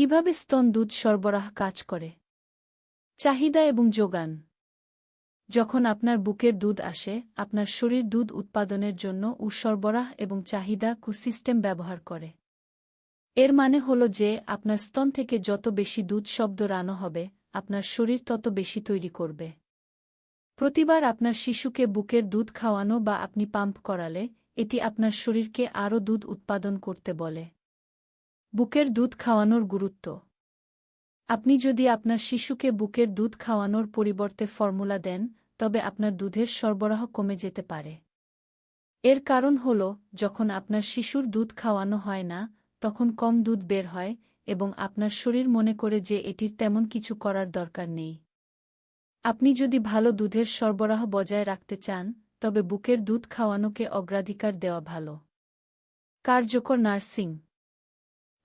কীভাবে স্তন দুধ সরবরাহ কাজ করে? চাহিদা এবং যোগান। যখন আপনার বুকের দুধ আসে, আপনার শরীর দুধ উৎপাদনের জন্য উ সরবরাহ এবং চাহিদা কুসিস্টেম ব্যবহার করে। এর মানে হল যে, আপনার স্তন থেকে যত বেশি দুধ শব্দ রানো হবে, আপনার শরীর তত বেশি তৈরি করবে। প্রতিবার আপনার শিশুকে বুকের দুধ খাওয়ানো বা আপনি পাম্প করালে, এটি আপনার শরীরকে আরও দুধ উৎপাদন করতে বলে। বুকের দুধ খাওয়ানোর গুরুত্ব। আপনি যদি আপনার শিশুকে বুকের দুধ খাওয়ানোর পরিবর্তে ফর্মুলা দেন, তবে আপনার দুধের সরবরাহ কমে যেতে পারে। এর কারণ হল, যখন আপনার শিশুর দুধ খাওয়ানো হয় না, তখন কম দুধ বের হয় এবং আপনার শরীর মনে করে যে এটির তেমন কিছু করার দরকার নেই। আপনি যদি ভালো দুধের সরবরাহ বজায় রাখতে চান, তবে বুকের দুধ খাওয়ানোকে অগ্রাধিকার দেওয়া ভালো। কার্যকর নার্সিং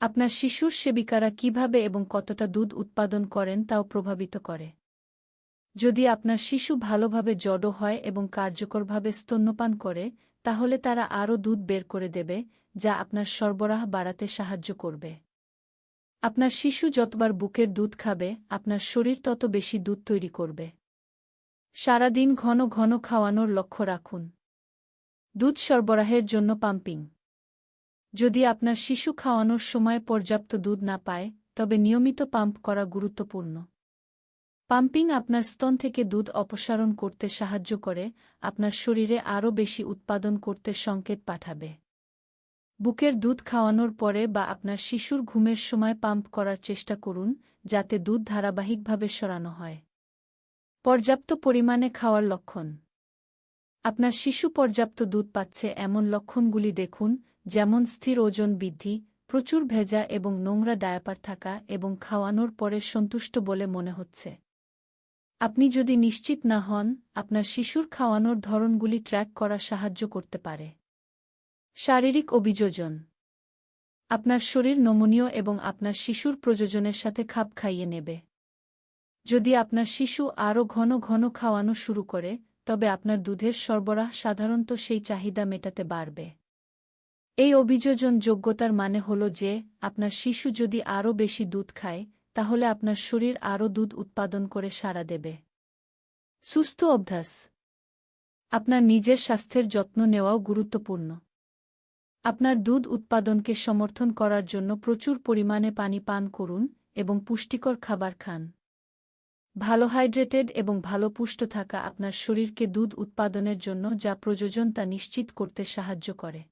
আপনার শিশুর সেবিকারা কীভাবে এবং কতটা দুধ উৎপাদন করেন তাও প্রভাবিত করে। যদি আপনার শিশু ভালোভাবে জড়ো হয় এবং কার্যকরভাবে স্তন্যপান করে, তাহলে তারা আরও দুধ বের করে দেবে, যা আপনার সরবরাহ বাড়াতে সাহায্য করবে। আপনার শিশু যতবার বুকের দুধ খাবে, আপনার শরীর তত বেশি দুধ তৈরি করবে। সারাদিন ঘন ঘন খাওয়ানোর লক্ষ্য রাখুন। দুধ সরবরাহের জন্য পাম্পিং। যদি আপনার শিশু খাওয়ানোর সময় পর্যাপ্ত দুধ না পায়, তবে নিয়মিত পাম্প করা গুরুত্বপূর্ণ। পাম্পিং আপনার স্তন থেকে দুধ অপসারণ করতে সাহায্য করে, আপনার শরীরে আরও বেশি উৎপাদন করতে সংকেত পাঠাবে। বুকের দুধ খাওয়ানোর পরে বা আপনার শিশুর ঘুমের সময় পাম্প করার চেষ্টা করুন, যাতে দুধ ধারাবাহিকভাবে সরানো হয়। পর্যাপ্ত পরিমাণে খাওয়ার লক্ষণ। আপনার শিশু পর্যাপ্ত দুধ পাচ্ছে এমন লক্ষণগুলি দেখুন যেমন স্থির ওজন বৃদ্ধি, প্রচুর ভেজা এবং নোংরা ডায়াপার থাকা এবং খাওয়ানোর পরে সন্তুষ্ট বলে মনে হচ্ছে। আপনি যদি নিশ্চিত না হন, আপনার শিশুর খাওয়ানোর ধরনগুলি ট্র্যাক করা সাহায্য করতে পারে। শারীরিক অভিযোজন। আপনার শরীর নমনীয় এবং আপনার শিশুর প্রযোজনের সাথে খাপ খাইয়ে নেবে। যদি আপনার শিশু আরও ঘন ঘন খাওয়ানো শুরু করে, তবে আপনার দুধের সরবরাহ সাধারণত সেই চাহিদা মেটাতে বাড়বে। এই অভিযোজন যোগ্যতার মানে হল যে, আপনার শিশু যদি আরও বেশি দুধ খায়, তাহলে আপনার শরীর আরও দুধ উৎপাদন করে সাড়া দেবে। সুস্থ অভ্যাস। আপনার নিজের স্বাস্থ্যের যত্ন নেওয়াও গুরুত্বপূর্ণ। আপনার দুধ উৎপাদনকে সমর্থন করার জন্য প্রচুর পরিমাণে পানি পান করুন এবং পুষ্টিকর খাবার খান। ভালো হাইড্রেটেড এবং ভালো পুষ্ট থাকা আপনার শরীরকে দুধ উৎপাদনের জন্য যা প্রয়োজন তা নিশ্চিত করতে সাহায্য করে।